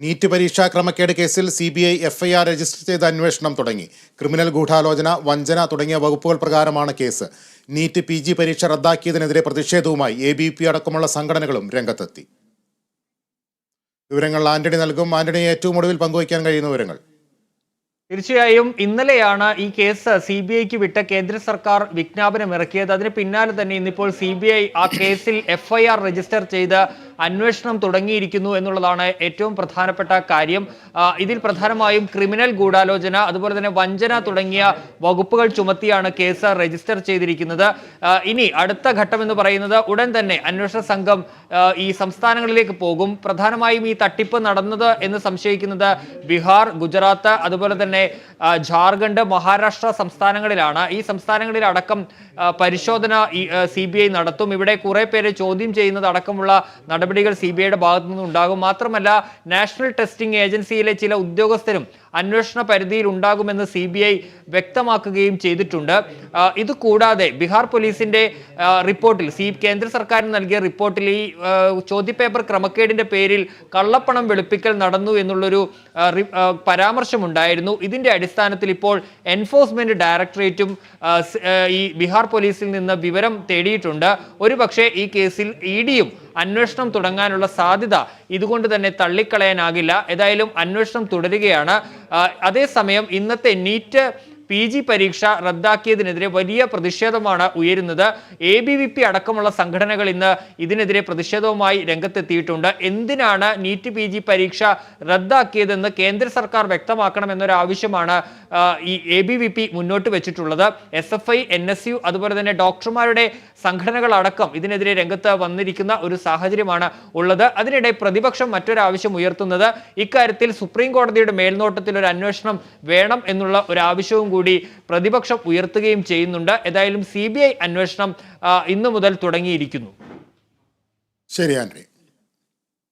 NEET പരീക്ഷാ ക്രമക്കേട് കേസിൽ C B I FIR register ചെയ്ത അന്വേഷണം തുടങ്ങി. ക്രിമിനൽ ഗൂഢാലോചന വഞ്ചന തുടങ്ങിയ വകുപ്പുകൾ പ്രകാരമാണ് കേസ്. നീറ്റ് പി ജി പരീക്ഷ റദ്ദാക്കിയതിനെതിരെ പ്രതിഷേധവുമായി എ ബി പി അടക്കമുള്ള സംഘടനകളും രംഗത്തെത്തി. വിവരങ്ങൾ ആന്റണി നൽകും. ആന്റണി ഏറ്റവും ഒടുവിൽ പങ്കുവയ്ക്കാൻ കഴിയുന്ന വിവരങ്ങൾ. തീർച്ചയായും ഇന്നലെയാണ് ഈ കേസ് സി ബി ഐക്ക് വിട്ട കേന്ദ്ര സർക്കാർ വിജ്ഞാപനം ഇറക്കിയത് അതിന് പിന്നാലെ തന്നെ ഇന്നിപ്പോൾ സി ബി ഐ ആ കേസിൽ എഫ്ഐആർ രജിസ്റ്റർ ചെയ്ത് അന്വേഷണം തുടങ്ങിയിരിക്കുന്നു എന്നുള്ളതാണ് ഏറ്റവും പ്രധാനപ്പെട്ട കാര്യം. ഇതിൽ പ്രധാനമായും ക്രിമിനൽ ഗൂഢാലോചന അതുപോലെ തന്നെ വഞ്ചന തുടങ്ങിയ വകുപ്പുകൾ ചുമത്തിയാണ് കേസ് രജിസ്റ്റർ ചെയ്തിരിക്കുന്നത്. ഇനി അടുത്ത ഘട്ടം എന്ന് പറയുന്നത് ഉടൻ തന്നെ അന്വേഷണ സംഘം ഈ സംസ്ഥാനങ്ങളിലേക്ക് പോകും. പ്രധാനമായും ഈ തട്ടിപ്പ് നടന്നത് എന്ന് സംശയിക്കുന്നത് ബീഹാർ ഗുജറാത്ത് അതുപോലെ തന്നെ ജാർഖണ്ഡ് മഹാരാഷ്ട്ര സംസ്ഥാനങ്ങളിലാണ്. ഈ സംസ്ഥാനങ്ങളിൽ അടക്കം പരിശോധന സി നടത്തും. ഇവിടെ കുറെ പേരെ ചോദ്യം ചെയ്യുന്നത് അടക്കമുള്ള നടപടികൾ സി ബി ഐയുടെ ഭാഗത്തു മാത്രമല്ല നാഷണൽ ടെസ്റ്റിംഗ് ഏജൻസിയിലെ ചില ഉദ്യോഗസ്ഥരും അന്വേഷണ പരിധിയിൽ ഉണ്ടാകുമെന്ന് സി ബി ഐ വ്യക്തമാക്കുകയും ചെയ്തിട്ടുണ്ട്. ഇത് കൂടാതെ ബീഹാർ പോലീസിന്റെ റിപ്പോർട്ടിൽ സി കേന്ദ്ര സർക്കാരിന് നൽകിയ റിപ്പോർട്ടിൽ ഈ ചോദ്യപേപ്പർ ക്രമക്കേടിന്റെ പേരിൽ കള്ളപ്പണം വെളുപ്പിക്കൽ നടന്നു എന്നുള്ളൊരു പരാമർശമുണ്ടായിരുന്നു. ഇതിന്റെ അടിസ്ഥാനത്തിൽ ഇപ്പോൾ എൻഫോഴ്സ്മെന്റ് ഡയറക്ടറേറ്റും ഈ ബീഹാർ പോലീസിൽ നിന്ന് വിവരം തേടിയിട്ടുണ്ട്. ഒരുപക്ഷെ ഈ കേസിൽ ഇ ഡിയും അന്വേഷണം തുടങ്ങാനുള്ള സാധ്യത ഇതുകൊണ്ട് തന്നെ തള്ളിക്കളയാനാകില്ല. ഏതായാലും അന്വേഷണം തുടരുകയാണ്. അതേസമയം ഇന്നത്തെ നീറ്റ് പി ജി പരീക്ഷ റദ്ദാക്കിയതിനെതിരെ വലിയ പ്രതിഷേധമാണ് ഉയരുന്നത്. എ ബി വി പി അടക്കമുള്ള സംഘടനകൾ ഇന്ന് ഇതിനെതിരെ പ്രതിഷേധവുമായി രംഗത്തെത്തിയിട്ടുണ്ട്. എന്തിനാണ് നീറ്റ് പി ജി പരീക്ഷ റദ്ദാക്കിയതെന്ന് കേന്ദ്ര സർക്കാർ വ്യക്തമാക്കണമെന്നൊരു ആവശ്യമാണ് ഈ എ ബി വി പി മുന്നോട്ട് വെച്ചിട്ടുള്ളത്. S F I N S U അതുപോലെ തന്നെ ഡോക്ടർമാരുടെ സംഘടനകളടക്കം ഇതിനെതിരെ രംഗത്ത് വന്നിരിക്കുന്ന ഒരു സാഹചര്യമാണ് ഉള്ളത്. അതിനിടെ പ്രതിപക്ഷം മറ്റൊരു ആവശ്യം ഉയർത്തുന്നത് ഇക്കാര്യത്തിൽ സുപ്രീം കോടതിയുടെ മേൽനോട്ടത്തിൽ ഒരു അന്വേഷണം വേണം എന്നുള്ള ഒരു ആവശ്യവും കൂടി പ്രതിപക്ഷം ഉയർത്തുകയും ചെയ്യുന്നുണ്ട്. ഏതായാലും സി അന്വേഷണം ഇന്നു മുതൽ തുടങ്ങിയിരിക്കുന്നു. ശരി ആന്റണി.